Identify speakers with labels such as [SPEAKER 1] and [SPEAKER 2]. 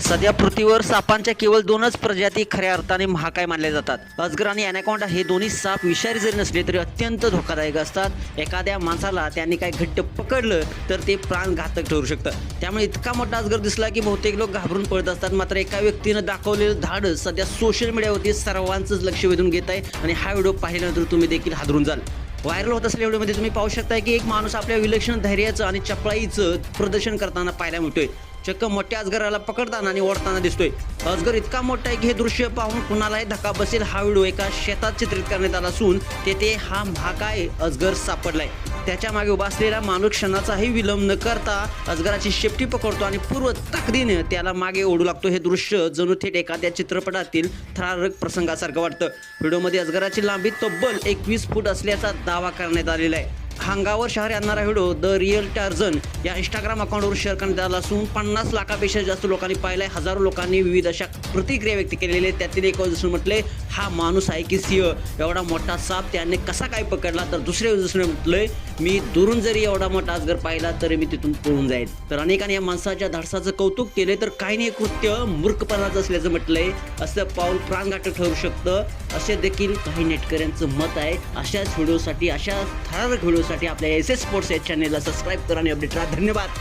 [SPEAKER 1] सध्या पृथ्वीवर सापांच्या केवळ दोनच प्रजाती खऱ्या अर्थाने महाकाय मानल्या जातात. अजगर आणि अॅनाकोंडा हे दोन्ही साप विषारी जरी नसले तरी अत्यंत धोकादायक असतात. एखाद्या माणसाला त्यांनी काय घट्ट पकडलं तर ते प्राणघातक ठरू शकतं. त्यामुळे इतका मोठा अजगर दिसला की बहुतेक लोक घाबरून पळत असतात. मात्र एका व्यक्तीनं दाखवलेलं धाडस सध्या सोशल मीडियावरती सर्वांचंच लक्ष वेधून घेत आहे. आणि हा व्हिडिओ पाहिल्यानंतर तुम्ही देखील हादरून जाल. व्हायरल होत असलेल्या व्हिडिओमध्ये तुम्ही पाहू शकता की एक माणूस आपल्या विलक्षण धैर्याचं आणि चपळाईचं प्रदर्शन करताना पाहायला मिळतोय. चक्क मोठ्या अजगराला पकडताना आणि ओढताना दिसतोय. अजगर इतका मोठा आहे की हे दृश्य पाहून कुणालाही धक्का बसेल हा व्हिडिओ एका शेतात चित्रित करण्यात आला असून तेथे हा महाकाय अजगर सापडलाय. त्याच्यामागे उभा असलेला माणूस क्षणाचाही विलंब न करता अजगराची शेपटी पकडतो आणि पूर्व ताकदीने त्याला मागे ओढू लागतो. हे दृश्य जणू थेट एखाद्या चित्रपटातील थरारक प्रसंगासारखं वाटतं. व्हिडिओमध्ये अजगराची लांबी तब्बल एकवीस फूट असल्याचा दावा करण्यात आलेला आहे. हांगावर शहर आणणारा व्हिडिओ द रिअल टार्झन. या इंस्टाग्राम अकाउंटवर शेअर करण्यात आला असून पन्नास लाखापेक्षा जास्त लोकांनी पाहिलाय. हजारो लोकांनी विविध अशा प्रतिक्रिया व्यक्त केलेल्या त्यातील एक जसं म्हटले हा माणूस आहे की सिंह. एवढा मोठा साप त्याने कसा काय पकडला? तर दुसऱ्या दुसरं म्हटलंय मी दुरून जरी एवढा मोठा अजगर पाहिला तरी मी तिथून पळून जाईल तर अनेकांनी या माणसाच्या धाडसाचं कौतुक केले तर काही नाही कृत्य मूर्खपणाचं असल्याचं म्हटलंय असं पाऊल प्राणघातक ठरू शकतं. असे देखील काही नेटकऱ्यांचं मत आहे. अशाच व्हिडिओसाठी अशा थरारक व्हिडिओसाठी आपल्या एस एस स्पोर्ट्स या चॅनेलला सबस्क्राईब करा आणि अपडेट राहा. धन्यवाद.